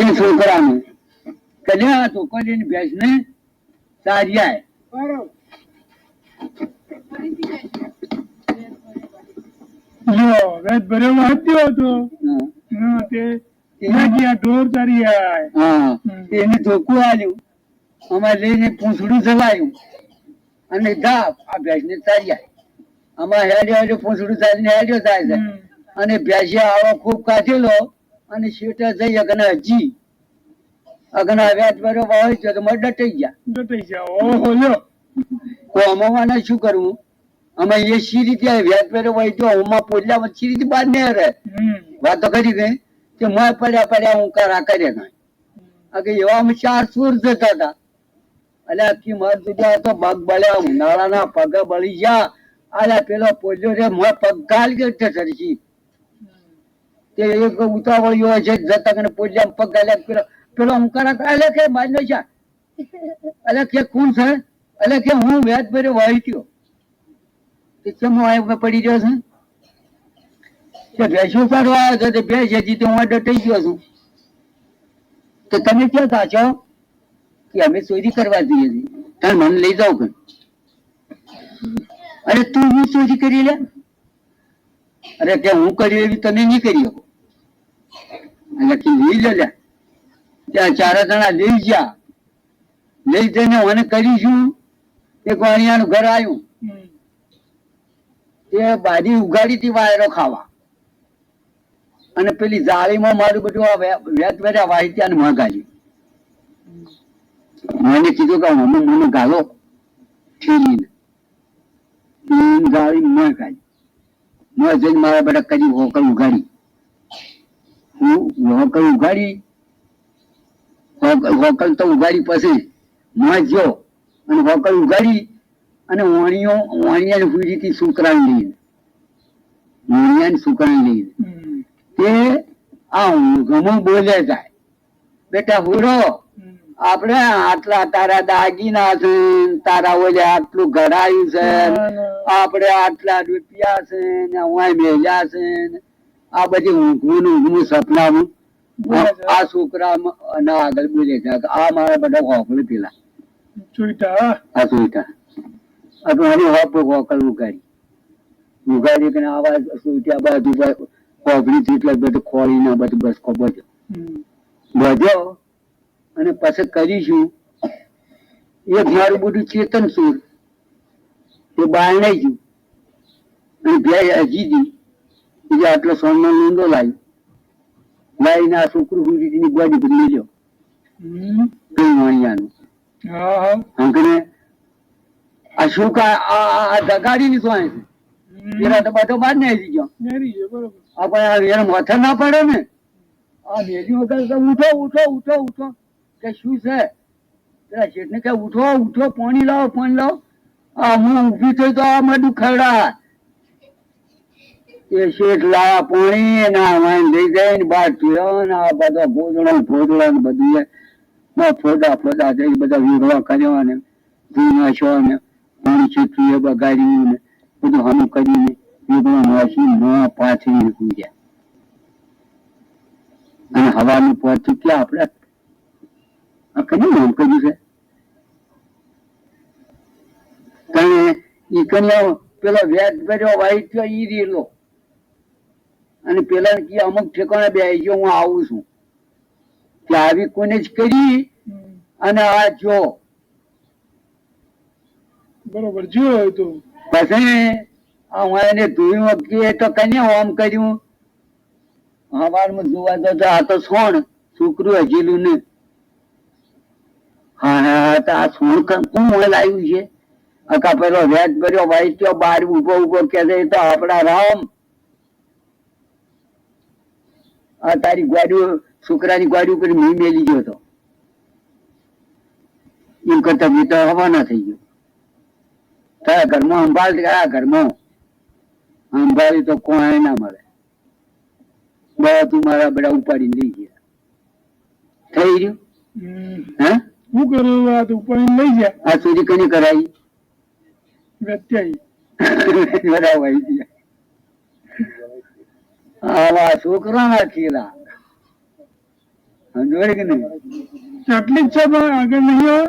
એ છોકરાને કલ્યા છોકરીની ભેંસ ને વેદ ભર્યો વાંચ્યો હતો. તે ઢોર ચારી આય હા એને ધોકું આલ્યું. અમારે લઈને પૂંછડું જવાયું અને ધાપ આ ભેંસ ને ચાર્યા અમારે હેડ્યો હેડ્યો પૂંછડું ચાલીને હેડ્યો થાય છે. અને ભેંસિયા આવો ખૂબ કાઢેલો. અને શેઠે જઈ અગના જી અગના વ્યાજ ભર્યો હોય છે તો મને ડટાઈ ગયા. જટાઈ ગયા. ઓહો લ્યો. તો અમાવાને શું કરવું અમે એ સી રીતે વ્યાજ ભર્યો હોય તો આમાં પોલ્યા સી રીતે બહાર નહીં રહે. વાતો કરી ગઈ કે? મેં પડ્યા પડ્યા હું કરા કરે નહીં અગે એવા અમે ચાર સુર જતા હતા. એટલે આખી મર જુદા તો પગ બળ્યા ઉનાળાના પગ બળી ગયા. અલ્યા પેલો પોલ્યો રે મોં પગ ગાલ ગયો સરસી તે એક ઉતાવળીઓ છે જતા કને પોલ્યા પગ ગાલ્યા પેલો પેલો હું અલે કે મારનો છે? અલે કે કોણ છે? અલે કે હું વ્યાજ ભરે વાહિત્યો તે કેમ વાય પડી ગયો છે? કે ભેંસો કાઢવા આવ્યો છે, તે ભેંસ હજી તો હું ડટાઈ ગયો છું. તો તમે ક્યાં છો? કે અમે ચોરી કરવા જઈએ છીએ. તારે મને લઈ જાઓ કે. અરે તું હું ચોરી કરી લે? અરે કે હું કર્યું એવી તમે નહીં કરી શકો એટલે કે લઈ લે લે. ત્યાં ચાર જણા લઈ ગયા. લઈ જઈને મને કરીશું એક વાણિયાનું ઘર આવ્યું એ બાજી ઉગાડી હતી વાયરો ખાવા. અને પેલી જાળીમાં મારું બધું વેત વેર્યા વાહિત્યા ને મગાજી મને કીધું કે મને મને ગાલો ઠેલીને. ગાળી મેં ગાળી મેં જઈને મારા બેટા કરી હોકલ ઉગાડી હું હોકલ ઉગાડી હોકલ તો ઉગાડી પછી મેં અને હોકલ ઉગાડી અને વાણીઓ વાણિયાની ફૂજીથી સુકરાણ લઈને વાણિયાની સુકરાણ હમ. તે આ ગમો બોલે જાય બેટા હુરો. આપણે આટલા તારા દાગીના છે તારા ઓલે આટલું ઘડાયું છે. આપણે આટલા રૂપિયા છે ને હું મેલ્યા છે આ બધી ઊંઘવું ઊંઘવું સપનાવું આ છોકરા ના આગળ બોલે છે આ મારા બધા ખોખલું પેલા. આ સુઈટા આ મારી હોપ ખોખલ ઉગાડી. ઉગાડી કે આવા સુઈટા બાજુ ખોખલી થી એટલે બધું ખોળી ના બધું બસ ખબર હમ. અને પાછા કરીશું. એક મારું બધું ચેતન સુર એ બાર નહીં ગયું. અને બે હજી દી. બીજા આટલો સોનમાં નોંધો લાવી લાવીને આ છોકરું ગુરુજીની ગોડી બદલી લ્યો કઈ વાણિયાનું. અંકને આ શું કા આ દગાડી ની શું છે? એના તો બધો બાર ને આવી ગયો. આપણે આ એને માથે ના પડે ને? આ મેરી વગર ઉઠો ઉઠો ઉઠો ઉઠો. કે શું છે? પેલા શેઠને કે ઉઠો ઉઠો, પાણી લાવો પાણી લાવો. આ હું ઊભી થઈ તો આ બધું ખરડા એ શેઠ લાયા પાણી ને લઈ જાય ને બહાર પીરો ને આ બધા ભોજડા ભોજડા ને બધું માં ફોડા ફોડા થઈ બધા વીરવા કર્યો ને ધૂના છો ને પાણી છીટવી એ બગાડ્યું ને, બધું હમ કરીને વીરવા નાસી ન પાથરી પૂજ્યા અને હવાનું પહોંચ્યું ક્યાં આપણે આ કનું નામ કર્યું છે કારણ ઈ કન્યા પેલો વ્યાજ ભર્યો વાઈટ થયો ઈ રેલો અને પેલા કે અમુક ઠેકાણે બે ગયો હું આવું છું કે આવી કોને જ કરી અને આ જો બરોબર જોયો તો પછી આ હું એને ધોયું કે તો કન્યા આમ કર્યું હવારમાં જોવા તો તો આ તો સોણ છોકરું હજીલું ને હા હા તો આ સોણ ક- કોણ લાવ્યું છે? અકા પેલો વેચ ભર્યો ભાઈ તો બાર ઊભો ઊભો કે છે તો આપણા રામ. આ તારી ગાડી છોકરાની ગાડી કરી મી મેલી ગયો તો. એમ કરતા બી તો હવાના થઈ ગયો. તારા ઘરમાં સંભાળ કયા ઘરમાં. સંભાળી તો કોઈ ના મળે. બધું મારા બધા ઉપાડીને લઈ ગયા. થઈ રહ્યું હમ. હે શું આ તો ઉપર લઈ જાય આ ચોરી કોની કરાવી વ્યત્યાઈ બધા વહી ગયા. આવા છોકરા ના ખીલા સમજવાય કે નહીં? આટલી જ છે પણ આગળ નહીં ના.